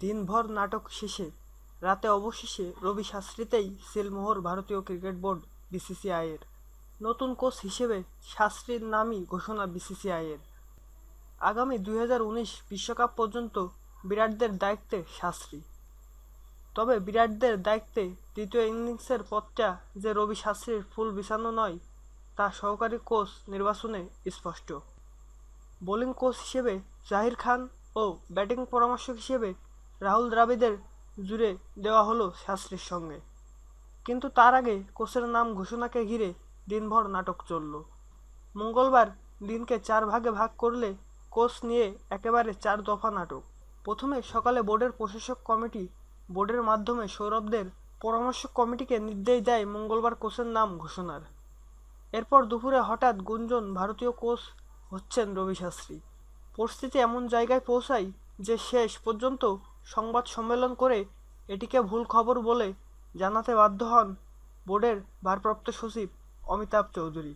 দিনভর নাটক শেষে, রাতে অবশেষে রবি শাস্ত্রীতেই সিলমোহর ভারতীয় ক্রিকেট বোর্ড বিসিসিআইয়ের। নতুন কোচ হিসেবে শাস্ত্রীর নামই ঘোষণা বিসিসিআইয়ের। আগামী দুই বিশ্বকাপ পর্যন্ত বিরাটদের দায়িত্বে শাস্ত্রী। তবে বিরাটদের দায়িত্বে তৃতীয় ইনিংসের পথটা যে রবি শাস্ত্রীর ফুল বিছানো নয়, তা সহকারী কোচ নির্বাচনে স্পষ্ট। বোলিং কোচ হিসেবে জাহির খান ও ব্যাটিং পরামর্শক হিসেবে রাহুল দ্রাবিদের জুড়ে দেওয়া হলো শাস্ত্রীর সঙ্গে। কিন্তু তার আগে কোচের নাম ঘোষণাকে ঘিরে দিনভর নাটক চলল। মঙ্গলবার দিনকে চার ভাগে ভাগ করলে কোচ নিয়ে একেবারে চার দফা নাটক। প্রথমে সকালে বোর্ডের প্রশাসক কমিটি বোর্ডের মাধ্যমে সৌরভদের পরামর্শ কমিটিকে নির্দেশ দেয় মঙ্গলবার কোচের নাম ঘোষণার। এরপর দুপুরে হঠাৎ গুঞ্জন, ভারতীয় কোচ হচ্ছেন রবি শাস্ত্রী। পরিস্থিতি এমন জায়গায় পৌঁছায় যে শেষ পর্যন্ত সংবাদ সম্মেলন করে এটিকে ভুল খবর বলে জানাতে বাধ্য হন বোর্ডের ভারপ্রাপ্ত সচিব অমিতাভ চৌধুরী।